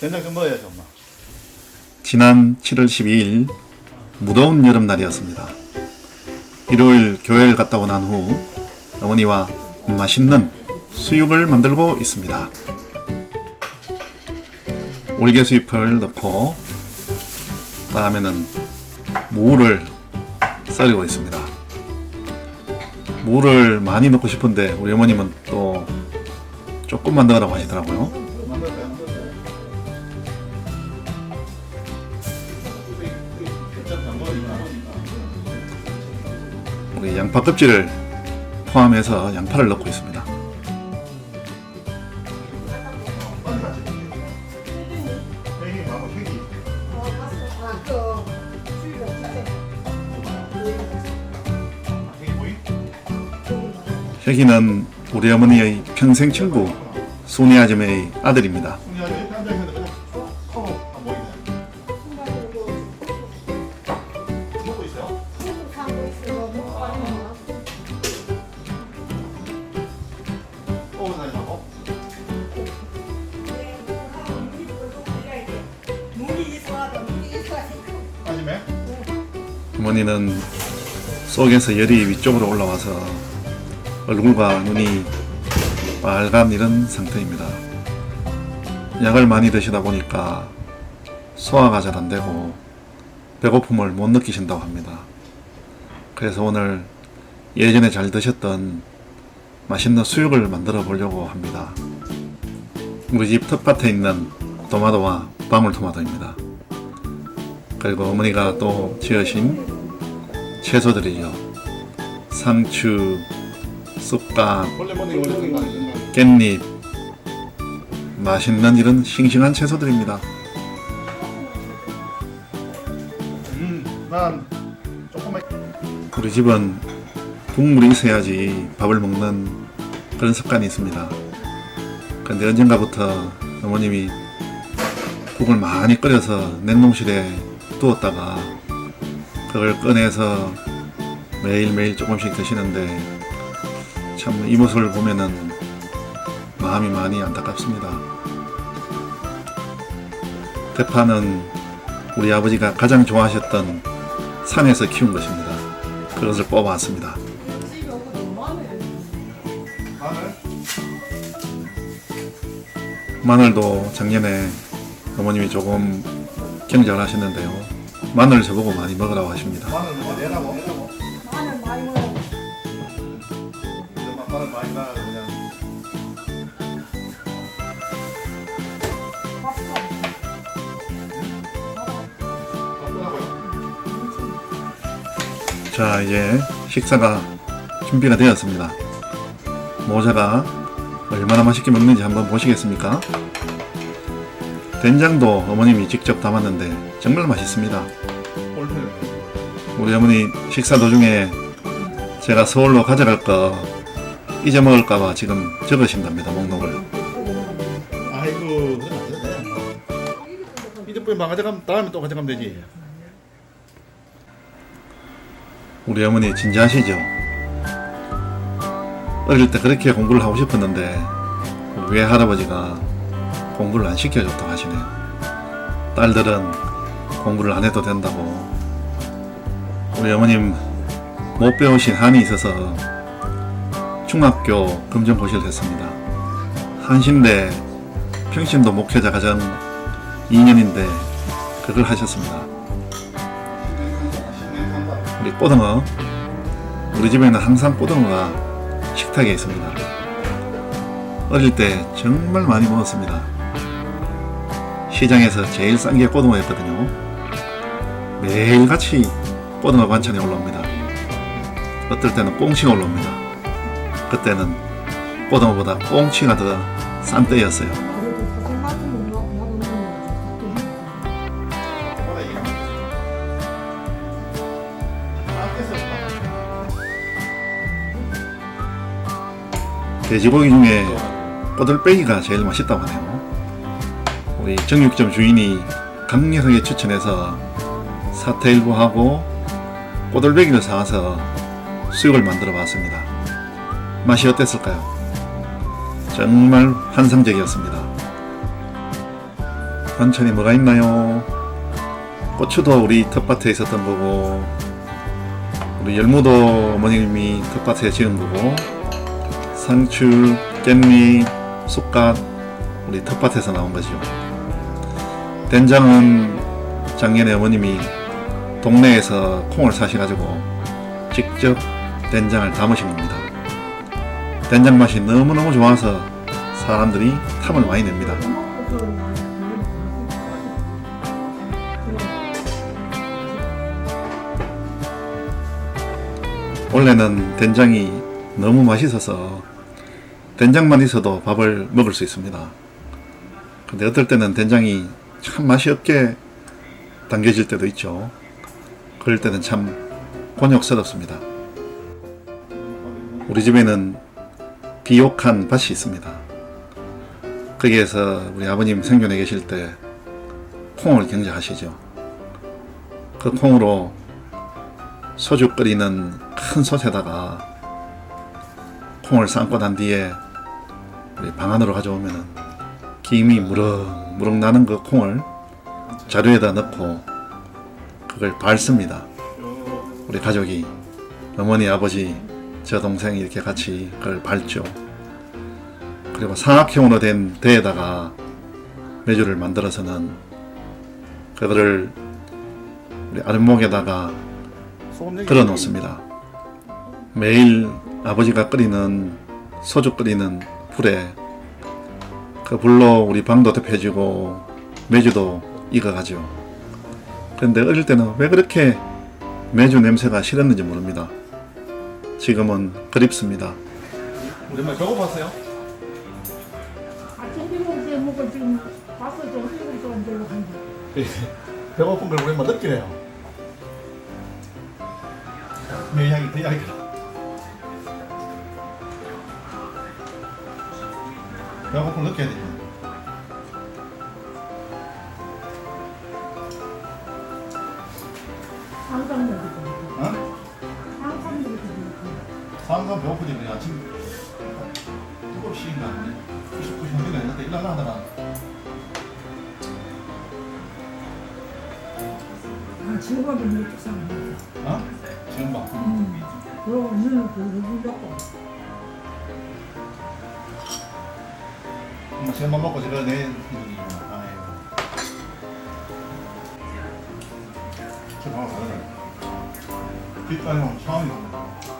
된장 좀 넣어야죠, 엄마. 지난 7월 12일 무더운 여름날이었습니다. 일요일 교회를 갔다 온난후 어머니와 맛있는 수육을 만들고 있습니다. 올개 수잎을 넣고 다음에는 무를 썰고 있습니다. 무를 많이 넣고 싶은데 우리 어머님은 또 조금만 넣으라고 하시더라고요. 우리 양파 껍질을 포함해서 양파를 넣고 있습니다. 혁이는 우리 어머니의 평생 친구 순이 아줌의 아들입니다. 어머니는 속에서 열이 위쪽으로 올라와서 얼굴과 눈이 빨간 이런 상태입니다. 약을 많이 드시다 보니까 소화가 잘 안 되고 배고픔을 못 느끼신다고 합니다. 그래서 오늘 예전에 잘 드셨던 맛있는 수육을 만들어 보려고 합니다. 우리 집 텃밭에 있는 토마토와 방울토마토입니다. 그리고 어머니가 또 지으신 채소들이죠. 상추, 쑥갓, 깻잎, 맛있는 이런 싱싱한 채소들입니다. 우리 집은 국물이 있어야지 밥을 먹는 그런 습관이 있습니다. 그런데 언젠가부터 어머님이 국을 많이 끓여서 냉동실에 두었다가 그걸 꺼내서 매일매일 조금씩 드시는데 참 이 모습을 보면은 마음이 많이 안타깝습니다. 대파는 우리 아버지가 가장 좋아하셨던 산에서 키운 것입니다. 그것을 뽑아왔습니다. 마늘? 마늘도 작년에 어머님이 조금 경작을 하셨는데요. 마늘 저보고 많이 먹으라고 하십니다. 마늘 뭐 내라고? 마늘 많이 먹어. 이제 마늘 많이 나가 그냥. 자, 이제 식사가 준비가 되었습니다. 모자가 얼마나 맛있게 먹는지 한번 보시겠습니까? 된장도 어머님이 직접 담았는데 정말 맛있습니다. 우리 어머니 식사 도중에 제가 서울로 가져갈 거 잊어먹을까봐 지금 적으신답니다, 목록을. 아이고, 그럼 안 되네. 이제부터 망가져가면 다음에 또 가져가면 되지. 우리 어머니 진지하시죠? 어릴 때 그렇게 공부를 하고 싶었는데 우리 외할아버지가 공부를 안 시켜줬다고 하시네요. 딸들은 공부를 안 해도 된다고 우리 어머님 못 배우신 한이 있어서 중학교 검정고시를 했습니다. 한신대 평신도 목회자 과정 2년인데 그걸 하셨습니다. 우리 꼬등어 우리 집에는 항상 꼬등어가 식탁에 있습니다 어릴 때 정말 많이 먹었습니다 시장에서 제일 싼 게 꼬등어였거든요. 매일같이 꼬등어 반찬이 올라옵니다. 어떨 때는 꽁치가 올라옵니다. 그때는 꼬등어보다 꽁치가 더 싼 때였어요. 돼지고기 중에 꼬들빼기가 제일 맛있다고 하네요. 우리 정육점 주인이 강력하게 추천해서 사태일보하고 꼬들빼기를 사와서 수육을 만들어 봤습니다. 맛이 어땠을까요? 정말 환상적이었습니다. 반찬이 뭐가 있나요? 고추도 우리 텃밭에 있었던 거고 우리 열무도 어머님이 텃밭에 지은 거고 상추, 깻잎, 쑥갓 우리 텃밭에서 나온 거죠. 된장은 작년에 어머님이 동네에서 콩을 사셔가지고 직접 된장을 담으신 겁니다. 된장 맛이 너무너무 좋아서 사람들이 탐을 많이 냅니다. 원래는 된장이 너무 맛있어서 된장만 있어도 밥을 먹을 수 있습니다. 근데 어떨 때는 된장이 참 맛이 없게 당겨질 때도 있죠. 그럴 때는 참 곤욕스럽습니다. 우리 집에는 비옥한 밭이 있습니다. 거기에서 우리 아버님 생존해 계실 때 콩을 경작하시죠. 그 콩으로 소주 끓이는 큰 솥에다가 콩을 삶고 난 뒤에 우리 방 안으로 가져오면은 김이 무럭 무럭 나는 그 콩을 자루에다 넣고 그걸 밟습니다. 우리 가족이 어머니, 아버지, 저 동생 이렇게 같이 그걸 밟죠. 그리고 삼각형으로 된 대에다가 메주를 만들어서는 그거를 우리 아랫목에다가 걸어 놓습니다. 매일 아버지가 끓이는 소주 끓이는 불에 그 불로 우리 방도 덮여지고 매주도 익어가죠. 그런데 어릴 때는 왜 그렇게 매주 냄새가 싫었는지 모릅니다. 지금은 그립습니다. 우리 엄마 배고팠어요? 아침 일곱 시에 먹고 지금 다섯 시 일곱 시 정도 한데. 배고픈 걸 우리 엄마 느끼래요. 매향이 더얇 걸 느껴야 돼. 항상 먹고. 어? 항상 먹고. 사람들 배고프지 그래 아침 뜨거운 시인가 아니야? 99시 한개가 있는데 일어나 하다가 아, 지금도 먹고 사는 거. 어? 지금 봐. 음. 그럼 오늘 그 누구 먹고. 엄마 지금만 먹고 제가 내일 이러기구나. 아이고. 저 방금 다르네. 뒷가랑 처음이고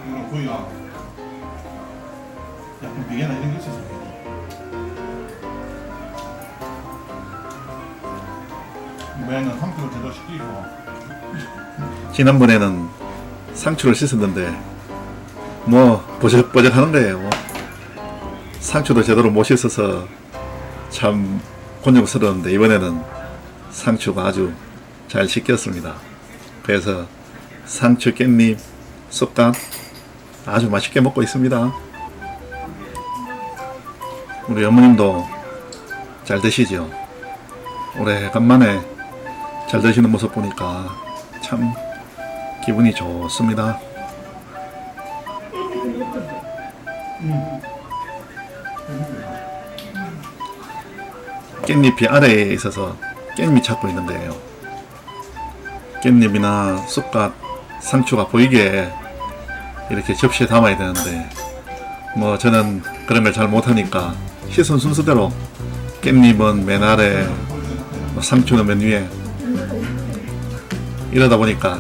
이거 구이가 약간 비계나 이런 게 있어서 이번에는 3kg 제대로 시키고 지난번에는 상추를 씻었는데 뭐 버적버적 하는 거예요. 상추도 제대로 못 씻어서 참 곤욕스러운데 이번에는 상추가 아주 잘 씻겼습니다. 그래서 상추 깻잎 쑥갓 아주 맛있게 먹고 있습니다. 우리 어머님도 잘 드시죠? 오래간만에 잘 드시는 모습 보니까 참 기분이 좋습니다. 깻잎이 아래에 있어서 깻잎 찾고 있는 거예요. 깻잎이나 쑥갓, 상추가 보이게 이렇게 접시에 담아야 되는데 뭐 저는 그런 걸 잘 못하니까 시선 순서대로 깻잎은 맨 아래, 뭐 상추는 맨 위에 이러다 보니까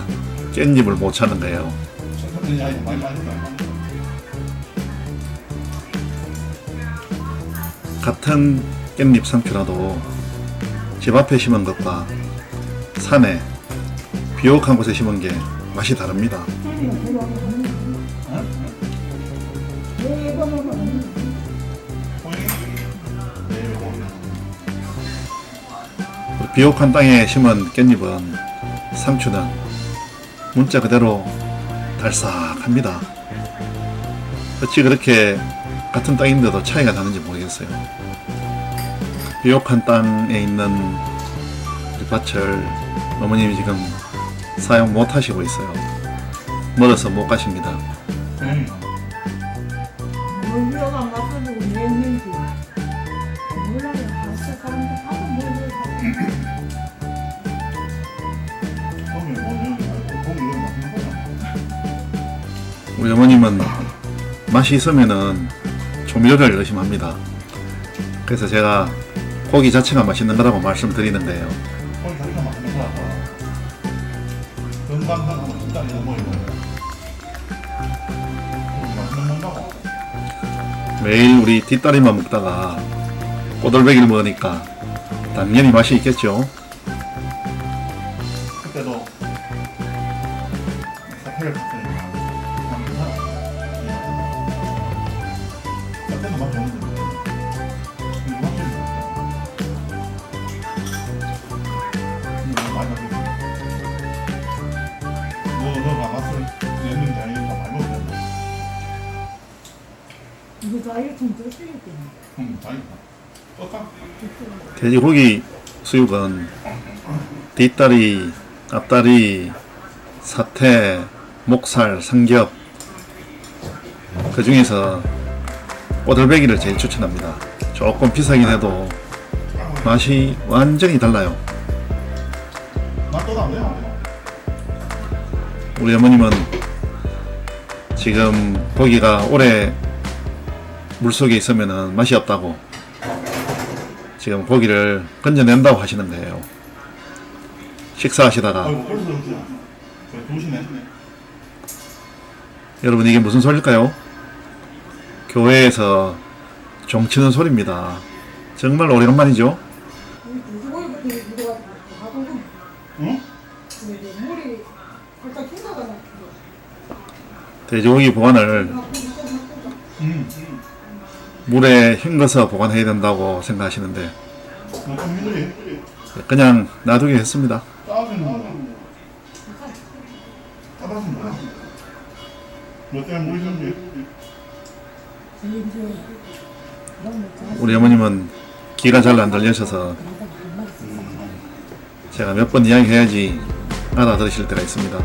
깻잎을 못 찾는 거예요. 같은 깻잎 상추라도 집 앞에 심은 것과 산에 비옥한 곳에 심은 게 맛이 다릅니다. 비옥한 땅에 심은 깻잎은 상추는 문자 그대로 달싹합니다. 어찌 그렇게 같은 땅인데도 차이가 나는지 모르겠어요. 비옥한 땅에 있는 밭을 어머님이 지금 사용 못 하시고 있어요. 멀어서 못 가십니다. 우리 어머님은 맛이 있으면은 조미료를 열심히 합니다. 그래서 제가 고기 자체가 맛있는 거라고 말씀드리는 거예요. 거기 자기가 맛있는 거라서 건강상으로 진짜 뭐 이거 매일 우리 뒷다리만 먹다가 꼬들배기를 먹으니까 당연히 맛이 있겠죠. 떴다? 돼지 고기 수육은 뒷다리, 앞다리, 사태, 목살, 삼겹 그 중에서 꼬들배기를 제일 추천합니다. 조금 비싸긴 해도 맛이 완전히 달라요. 우리 어머님은 지금 고기가 오래 물속에 있으면 맛이 없다고 지금 고기를 건져낸다고 하시는 거예요. 식사하시다가 아이고 벌써 그렇지 왜 도시네 여러분 이게 무슨 소리일까요? 교회에서 종치는 소리입니다. 정말 오래간만이죠? 응? 돼지고기 보관을 응 물에 헹궈서 보관해야 된다고 생각하시는데 그냥 놔두게 했습니다. 우리 어머님은 귀가 잘안 들리셔서 제가 몇 번 이야기해야지 알아들으실 때가 있습니다.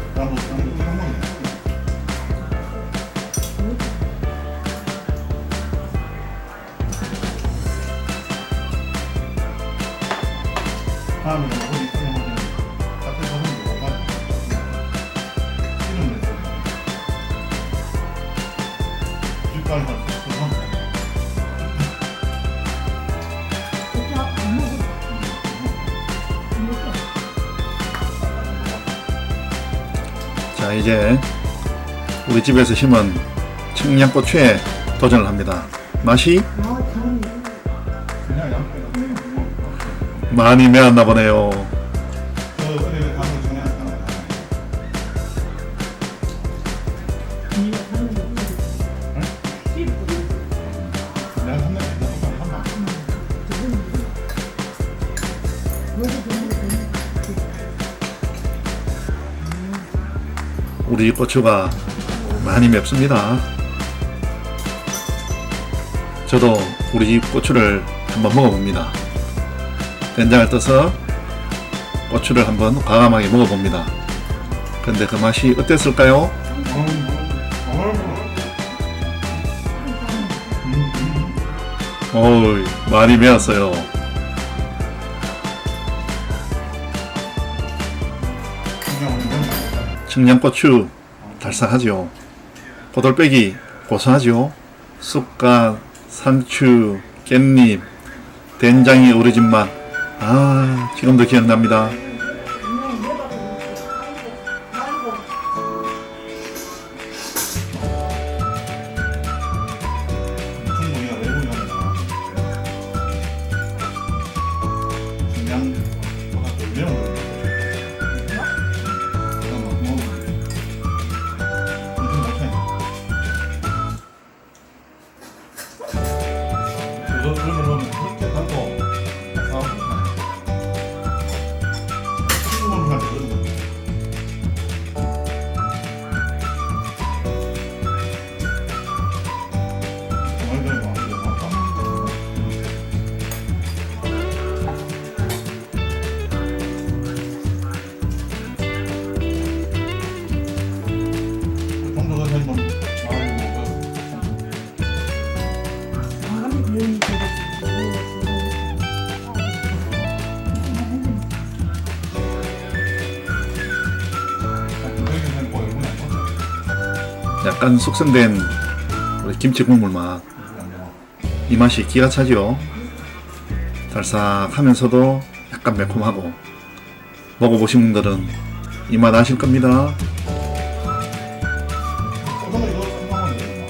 자 이제 우리 집에서 심은 청양고추에 도전을 합니다. 맛이 많이 매웠나 보네요. 고추가 많이 맵습니다. 저도 우리 집 고추를 한번 먹어봅니다. 된장을 떠서 고추를 한번 과감하게 먹어봅니다. 근데 그 맛이 어땠을까요? 어우, 많이 매웠어요. 청양고추 달싹하죠. 고돌빼기 고소하죠. 쑥갓, 상추, 깻잎, 된장이 어우러진 맛. 아, 지금도 기억납니다. 약간 숙성된 김치 국물 맛. 이 맛이 기가 차죠. 달싹하면서도 약간 매콤하고 먹어보신 분들은 이 맛 아실 겁니다. 그러면 이거 3만 원이에요.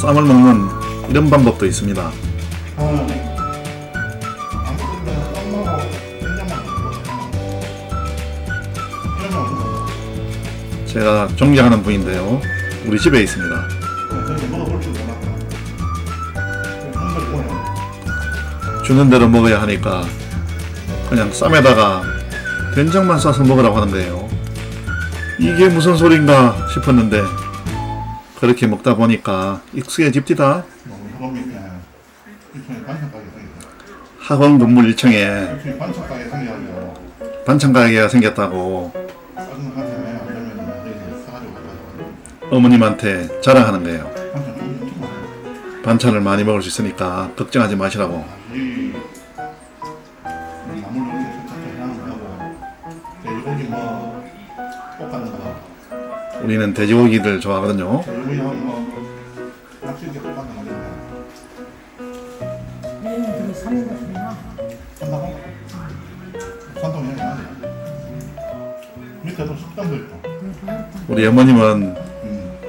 쌈을 먹는 이런 방법도 있습니다. 제가 존경하는 분인데요. 우리 집에 있습니다. 주는 대로 먹어야 하니까 그냥 쌈에다가 된장만 싸서 먹으라고 하는데요. 이게 무슨 소린가 싶었는데 그렇게 먹다 보니까 익숙해집디다. 뭐 학원 건물 1층에 일종의 반찬 가게 생겨가지고 반찬 가게가 생겼다고 어머님한테 자랑하는 거예요. 반찬을 많이 먹을 수 있으니까 걱정하지 마시라고. 우리는 돼지고기를 좋아하거든요. 우리 어머님은 음,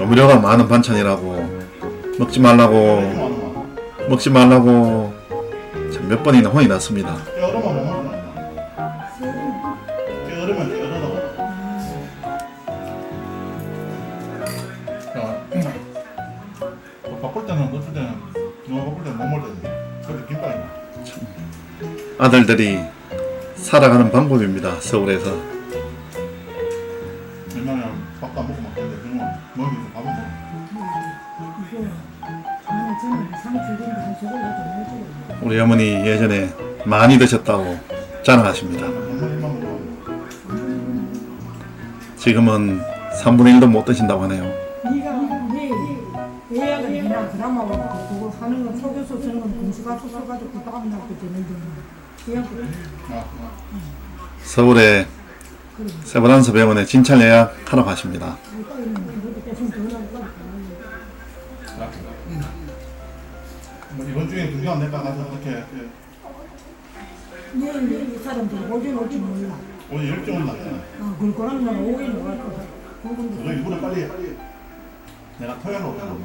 조미료가 많은 반찬이라고 먹지 말라고 먹지 말라고 참 몇 번이나 혼이 났습니다. 깨어르면 못 먹는 거야 깨어르면 깨어르라고 야, 뭐 바쁠 때는 어쩔 때는 너무 바쁠 때는 못 먹을 때는 그렇게 김밥이야 아들들이 살아가는 방법입니다. 서울에서 우리 어머니 예전에 많이 드셨다고 자랑하십니다. 지금은 3분의 1도 못 드신다고 하네요. 네가 네 예약을 해나 드라마 보고 그거 하는 건 속여서 저는 건 공수가 써가지고 그 다음 날도 되는데 예약 아, 서울의 세브란스 병원에 진찰 예약하러 가십니다. 뭐 이번 주에 중요한 내과 가서 그렇게 내일 이 사람들 오긴 올지 몰라. 오늘 일정을 났잖아 아, 그걸 그런 날 오긴 올 거다. 그거 일부러 빨리 내가 토요일로 오잖아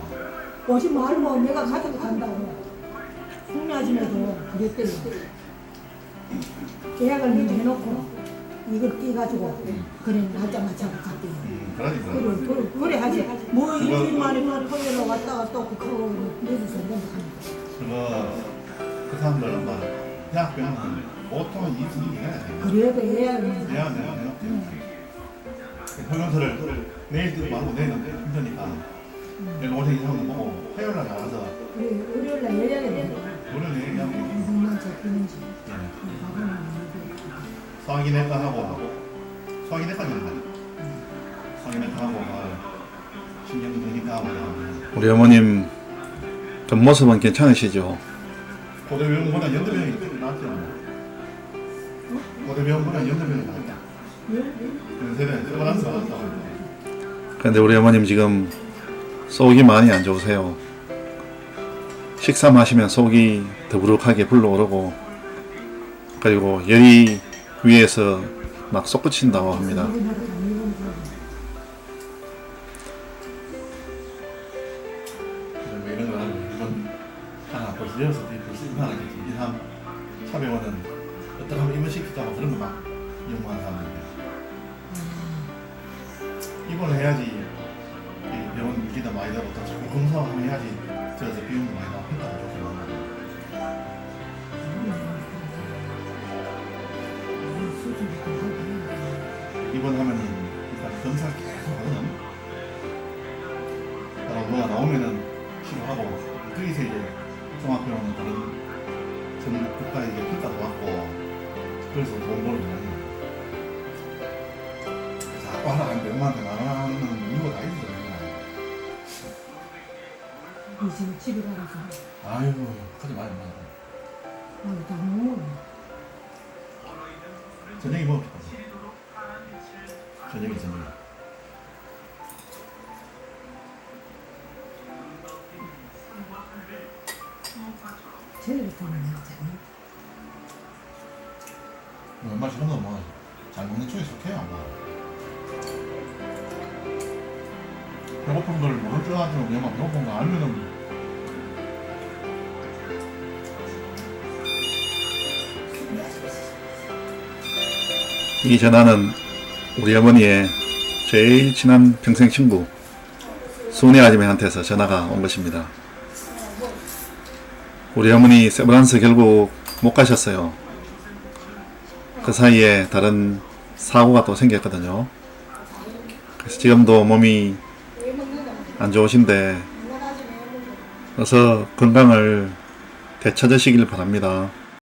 오지 말고 내가 가지고 간다고. 숙녀 아줌마도 그랬대요. 계약을 먼저 해놓고 이걸 띄가지고 그래 날짜 맞춰서 갔대요. 그래 하지. 뭐 일주일 만에 또 토요일로 왔다가 또 내주서. 그거 그 사람들은 막 대학병원은 보통은 이 분위기 해야 돼 그래도 예약을 먼저 내가 내가 내가 설명서를 내일 뜨고 하고 내일은 힘드니까 내일 오늘 이상은 보고 화요일 날 나와서 그래, 월요일 날 예약을 해. 오늘 얘기하고 무슨만 잡히는지. 예. 가보면 알고. 소화기 내과 하고 소화기 내과지 소화기 하고 하고 우리 어머님 겉모습은 괜찮으시죠? 고대병원보다 연대병이 낫죠 뭐. 고대병원보다 연대병이 낫다 세브란스 왔다고 근데 우리 어머님 지금 속이 많이 안 좋으세요. 식사 마시면 속이 더부룩하게 불러오르고 그리고 열이 위에서 막 솟구친다고 합니다. 뭐가 나오면은 치료하고 거기서 이제 종합병원은 다른 전국 국가 이제 평가도 받고 그래서 돈 벌는 거야. 자꾸 하라 하는데 엄마한테 나가는 이유가 다 있어. 이 지금 집에 가서 아이고 하지 마요 엄마. 아, 다 먹어. 저녁에 먹을까? 저녁에 저녁 배고픈 걸 모를 줄 알았지만 막 배고픈 거 알면은 이 전화는 우리 어머니의 제일 친한 평생 친구 순애 아줌마한테서 전화가 온 것입니다. 우리 어머니 세브란스 결국 못 가셨어요. 그 사이에 다른 사고가 또 생겼거든요. 그래서 지금도 몸이 안 좋으신데 어서 건강을 되찾으시길 바랍니다.